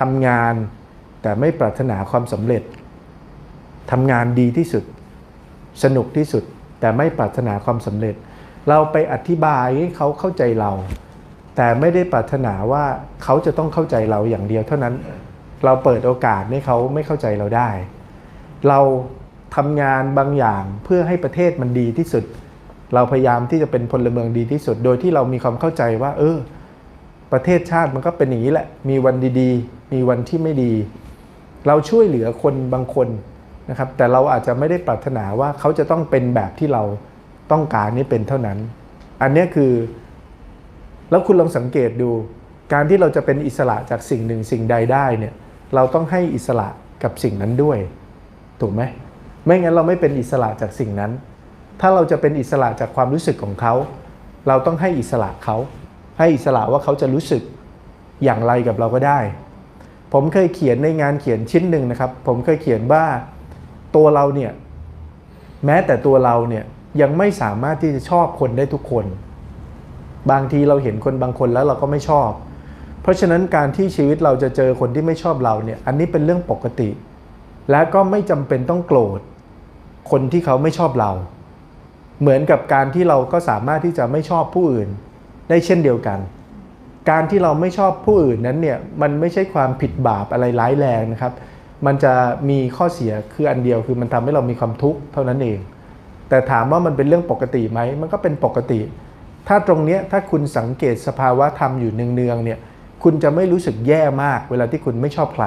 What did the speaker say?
ทำงานแต่ไม่ปรารถนาความสำเร็จทำงานดีที่สุด สนุกที่สุด แต่ไม่ปรารถนาความสำเร็จ เราไปอธิบายให้เขาเข้าใจเรา แต่ไม่ได้ปรารถนาว่าเขาจะต้องเข้าใจเราอย่างเดียว เท่านั้น เราเปิดโอกาสให้เขาไม่เข้าใจเราได้ เราทำงานบางอย่างเพื่อให้ประเทศมันดีที่สุด เราพยายามที่จะเป็นพลเมืองดีที่สุด โดยที่เรามีความเข้าใจว่า เออ ประเทศชาติมันก็เป็นอย่างนี้แหละ มีวันดีๆ มีวันที่ไม่ดี เราช่วยเหลือคนบางคนนะครับ แต่เราอาจจะไม่ได้ปรารถนาว่าเขาจะต้องเป็นแบบที่เราต้องการนี่เป็นเท่านั้น อันนี้คือ แล้วคุณลองสังเกตดู การที่เราจะเป็นอิสระจากสิ่งหนึ่งสิ่งใดได้เนี่ย เราต้องให้อิสระกับสิ่งนั้นด้วย ถูกไหม ไม่งั้นเราไม่เป็นอิสระจากสิ่งนั้น ถ้าเราจะเป็นอิสระจากความรู้สึกของเขา เราต้องให้อิสระเขา ให้อิสระว่าเขาจะรู้สึกอย่างไรกับเราก็ได้ ผมเคยเขียนในงานเขียนชิ้นหนึ่งนะครับ ผมเคยเขียนว่าตัวเราเนี่ยแม้แต่ตัวเราเนี่ยยังไม่สามารถที่จะชอบคนได้ทุกคน บางทีเราเห็นคนบางคนแล้วเราก็ไม่ชอบ เพราะฉะนั้นการที่ชีวิตเราจะเจอคนที่ไม่ชอบเราเนี่ยอันนี้เป็นเรื่องปกติ และก็ไม่จำเป็นต้องโกรธ คนที่เขาไม่ชอบเรา เหมือนกับการที่เราก็สามารถที่จะไม่ชอบผู้อื่น ได้เช่นเดียวกัน การที่เราไม่ชอบผู้อื่นนั้นเนี่ยมันไม่ใช่ความผิดบาปอะไรร้ายแรงนะครับ มันจะมีข้อเสียคืออันเดียวคือมันทำให้เรามีความทุกข์เท่านั้นเอง แต่ถามว่ามันเป็นเรื่องปกติไหมมันก็เป็นปกติ ถ้าตรงเนี้ยถ้าคุณสังเกตสภาวะธรรมอยู่เนืองๆเนี่ยคุณจะไม่รู้สึกแย่มากเวลาที่คุณไม่ชอบใคร